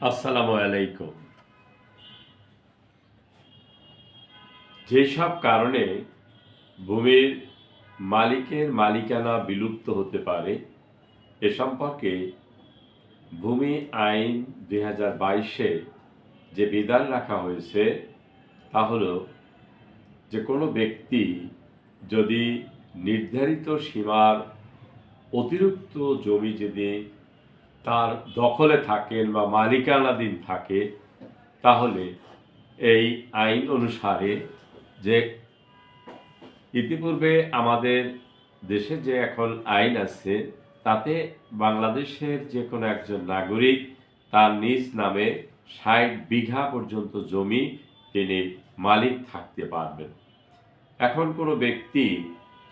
আসসালামু আলাইকুম। যেসব কারণে ভূমির মালিকের মালিকানা বিলুপ্ত হতে পারে, এ সম্পর্কে ভূমি আইন দুই হাজার বাইশে যে বিধান রাখা হয়েছে, তা হল যে কোনো ব্যক্তি যদি নির্ধারিত সীমার অতিরিক্ত জমি যদি তার দখলে থাকেন বা মালিকানাধীন থাকে, তাহলে এই আইন অনুসারে যে ইতিপূর্বে আমাদের দেশে যে এখন আইন আছে, তাতে বাংলাদেশের যে কোনো একজন নাগরিক তার নিজ নামে ষাট বিঘা পর্যন্ত জমি তিনি মালিক থাকতে পারবেন। এখন কোনো ব্যক্তি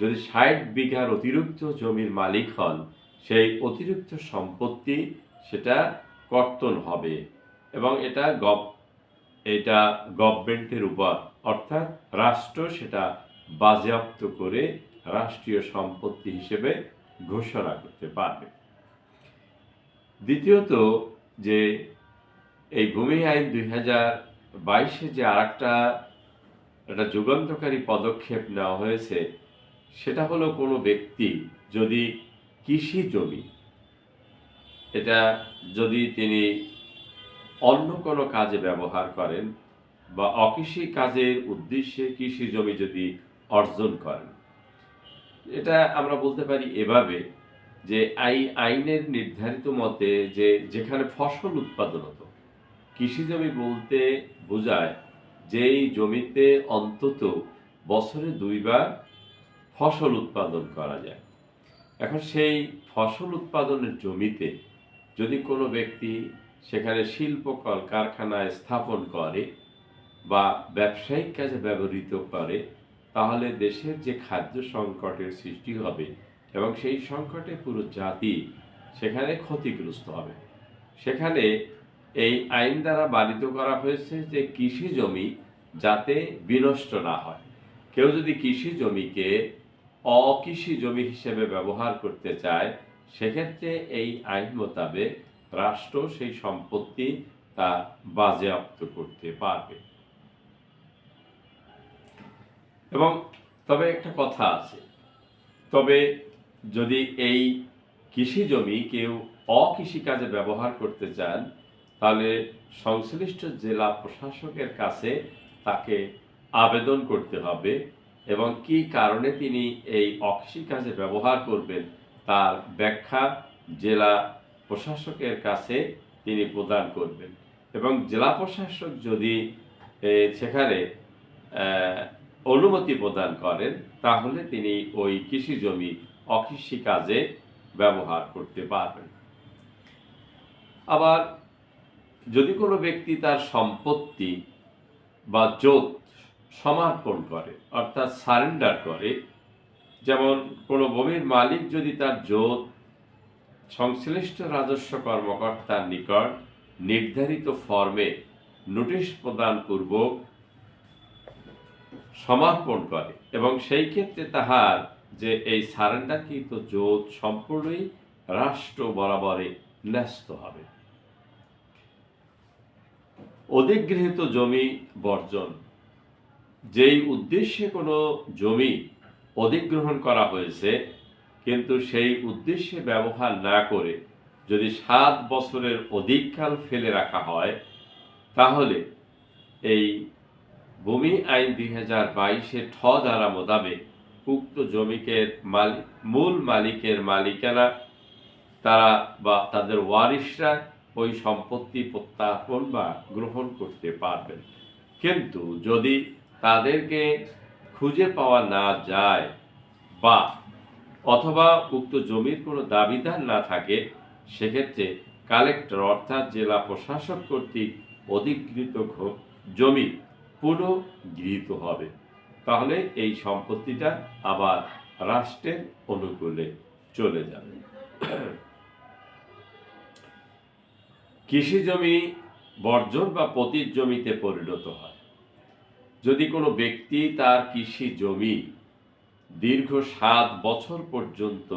যদি ষাট বিঘার অতিরিক্ত জমির মালিক হন সেই অতিরিক্ত সম্পত্তি সেটা কর্তন হবে এবং এটা গভ, এটা গভর্নমেন্টের উপর, অর্থাৎ রাষ্ট্র সেটা বাজেয়াপ্ত করে রাষ্ট্রীয় সম্পত্তি হিসেবে ঘোষণা করতে পারবে। দ্বিতীয়ত যে এই ভূমি আইন দুই হাজার বাইশে যে আর একটা একটা যুগান্তকারী পদক্ষেপ নেওয়া হয়েছে, সেটা হলো কোনো ব্যক্তি যদি কৃষি জমি, এটা যদি তিনি অন্য কোনো কাজে ব্যবহার করেন বা অকৃষি কাজের উদ্দেশ্যে কৃষি জমি যদি অর্জন করেন, এটা আমরা বলতে পারি এভাবে যে আই আইনের নির্ধারিত মতে যে যেখানে ফসল উৎপাদন হতো, কৃষি জমি বলতে বোঝায় যেই জমিতে অন্তত বছরে দুইবার ফসল উৎপাদন করা যায়। এখন সেই ফসল উৎপাদনের জমিতে যদি কোনো ব্যক্তি সেখানে শিল্প কল কারখানায় স্থাপন করে বা ব্যবসায়িক কাজে ব্যবহৃত করে, তাহলে দেশের যে খাদ্য সংকটের সৃষ্টি হবে এবং সেই সংকটে পুরো জাতি সেখানে ক্ষতিগ্রস্ত হবে। সেখানে এই আইন দ্বারা বারিত করা হয়েছে যে কৃষি জমি যাতে বিনষ্ট না হয়। কেউ যদি কৃষি জমিকে অকৃষি জমি হিসেবে ব্যবহার করতে চায়, সেক্ষেত্রে এই আইন মোতাবেক রাষ্ট্র সেই সম্পত্তি তা বাজেয়াপ্ত করতে পারবে। এবং তবে একটা কথা আছে, তবে যদি এই কৃষি জমি কেউ অকৃষি কাজে ব্যবহার করতে চান, তাহলে সংশ্লিষ্ট জেলা প্রশাসকের কাছে তাকে আবেদন করতে হবে এবং কি কারণে তিনি এই অকৃষি কাজে ব্যবহার করবেন, তার ব্যাখ্যা জেলা প্রশাসকের কাছে তিনি প্রদান করবেন। এবং জেলা প্রশাসক যদি সেখানে অনুমতি প্রদান করেন, তাহলে তিনি ওই কৃষি জমি অকৃষি কাজে ব্যবহার করতে পারবেন। আবার যদি কোনো ব্যক্তি তার সম্পত্তি বা জোত সমর্পণ করে, অর্থাৎ সারেন্ডার করে। যেমন কোনো ভূমির মালিক যদি তার জোত, সংশ্লিষ্ট রাজস্ব কর্মকর্তার নিকট নির্ধারিত ফর্মে নোটিশ প্রদান পূর্বক সমর্পণ করে এবং সেই ক্ষেত্রে তাহার যে এই সারেন্ডারকৃত জোত সম্পূর্ণই রাষ্ট্র বরাবরে ন্যস্ত হবে। অধিগৃহীত জমি বর্জন যেই উদ্দেশ্যে কোনো জমি অধিগ্রহণ করা হয়েছে, কিন্তু সেই উদ্দেশ্যে ব্যবহার না করে যদি সাত বছরের অধিককাল ফেলে রাখা হয়, তাহলে এই ভূমি আইন দুই হাজার বাইশের ঠ ধারা মোতাবেক উক্ত জমিকের মালিক মূল মালিকের মালিকানা তারা বা তাদের ওয়ারিশরা ওই সম্পত্তি প্রত্যাপন বা গ্রহণ করতে পারবেন। কিন্তু যদি তাদেরকে খুঁজে পাওয়া না যায় বা অথবা উক্ত জমির কোনো দাবিদার না থাকে, সেক্ষেত্রে কালেক্টর অর্থাৎ জেলা প্রশাসক কর্তৃক অধিকৃত জমি পুনঃগৃহীত হবে। তাহলে এই সম্পত্তিটা আবার রাষ্ট্রের অনুকূলে চলে যাবে। কৃষি জমি বর্জন বা পতির জমিতে পরিণত হয়। যদি কোনো ব্যক্তি তার কৃষি জমি দীর্ঘ সাত বছর পর্যন্ত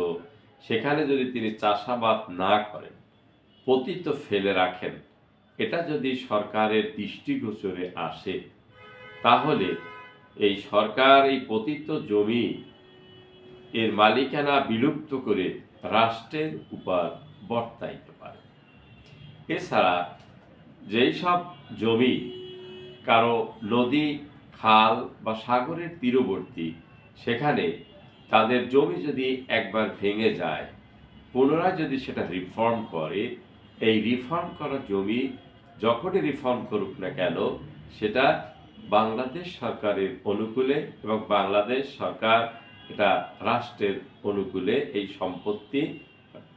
সেখানে যদি তিনি চাষাবাদ না করেন, পতিত ফেলে রাখেন, এটা যদি সরকারের দৃষ্টিগোচরে আসে, তাহলে এই সরকার এই পতিত জমি এর মালিকানা বিলুপ্ত করে রাষ্ট্রের উপর বর্তাইতে পারে। এছাড়া যেই সব জমি কারও নদী খাল বা সাগরের তীরবর্তী, সেখানে তাদের জমি যদি একবার ভেঙে যায়, পুনরায় যদি সেটা রিফর্ম করে, এই রিফর্ম করা জমি যখনই রিফর্ম করুক না কেন, সেটা বাংলাদেশ সরকারের অনুকূলে এবং বাংলাদেশ সরকার এটা রাষ্ট্রের অনুকূলে এই সম্পত্তি,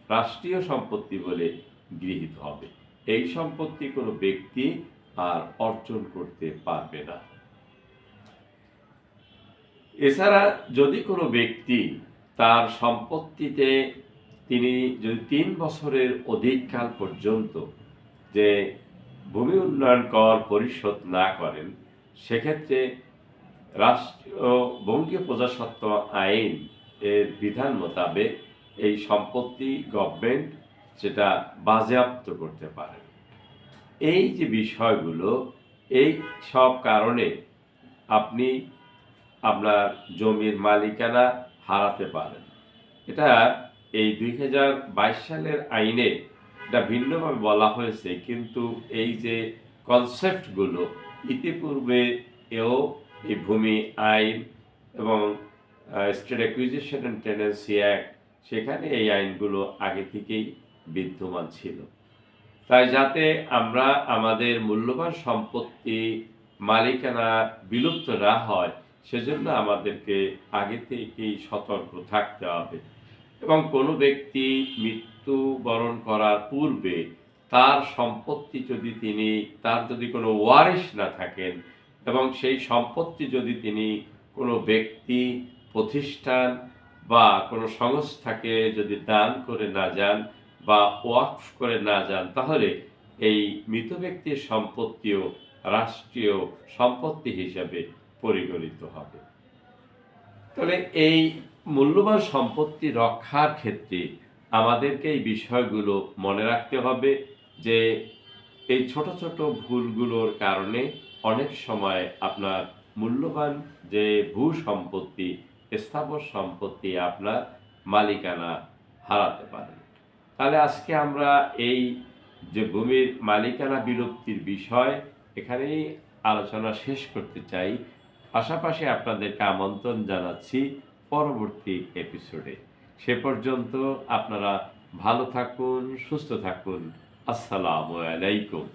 রাষ্ট্রীয় সম্পত্তি বলে গৃহীত হবে। এই সম্পত্তি কোনো ব্যক্তি আর অর্জন করতে পারবে না। এছাড়া যদি কোনো ব্যক্তি তার সম্পত্তিতে তিনি যদি তিন বছরের অধিককাল পর্যন্ত যে ভূমি উন্নয়ন কর পরিশোধ না করেন, সেক্ষেত্রে রাষ্ট্রীয় বঙ্গীয় প্রজাস্বত্ব আইন এর বিধান মোতাবেক এই সম্পত্তি গভর্নমেন্ট সেটা বাজেয়াপ্ত করতে পারে। এই যে বিষয়গুলো, এই সব কারণে আপনি আপনার জমির মালিকানা হারাতে পারেন। এটা এই দুই হাজার বাইশ সালের আইনে এটা ভিন্নভাবে বলা হয়েছে, কিন্তু এই যে কনসেপ্টগুলো ইতিপূর্বে এও এই ভূমি আইন এবং state acquisition and tenancy act সেখানে এই আইনগুলো আগে থেকেই বিদ্যমান ছিল। তাই যাতে আমরা আমাদের মূল্যবান সম্পত্তি মালিকানা বিলুপ্ত না হয় সেজন্য আমাদেরকে আগে থেকেই সতর্ক থাকতে হবে। এবং কোনো ব্যক্তি মৃত্যুবরণ করার পূর্বে তার সম্পত্তি যদি তিনি, তার যদি কোনো ওয়ারিশ না থাকেন এবং সেই সম্পত্তি যদি তিনি কোনো ব্যক্তি, প্রতিষ্ঠান বা কোনো সংস্থাকে যদি দান করে না যান বা ওয়াকফ করে না যান, তাহলে এই মৃত ব্যক্তির সম্পত্তিও রাষ্ট্রীয় সম্পত্তি হিসাবে পরিগণিত হবে। তাহলে এই মূল্যবান সম্পত্তি রক্ষার ক্ষেত্রে আমাদেরকে এই বিষয়গুলো মনে রাখতে হবে যে এই ছোট ছোট ভুলগুলোর কারণে অনেক সময় আপনার মূল্যবান যে ভূ সম্পত্তি স্থাবর সম্পত্তি আপনার মালিকানা হারাতে পারেন তাহলে আজকে আমরা এই যে ভূমির মালিকানা বিলুপ্তির বিষয় এখানেই আলোচনা শেষ করতে চাই। পাশাপাশি আপনাদেরকে আমন্ত্রণ জানাচ্ছি পরবর্তী এপিসোডে সে পর্যন্ত আপনারা ভালো থাকুন, সুস্থ থাকুন। আসসালামু আলাইকুম।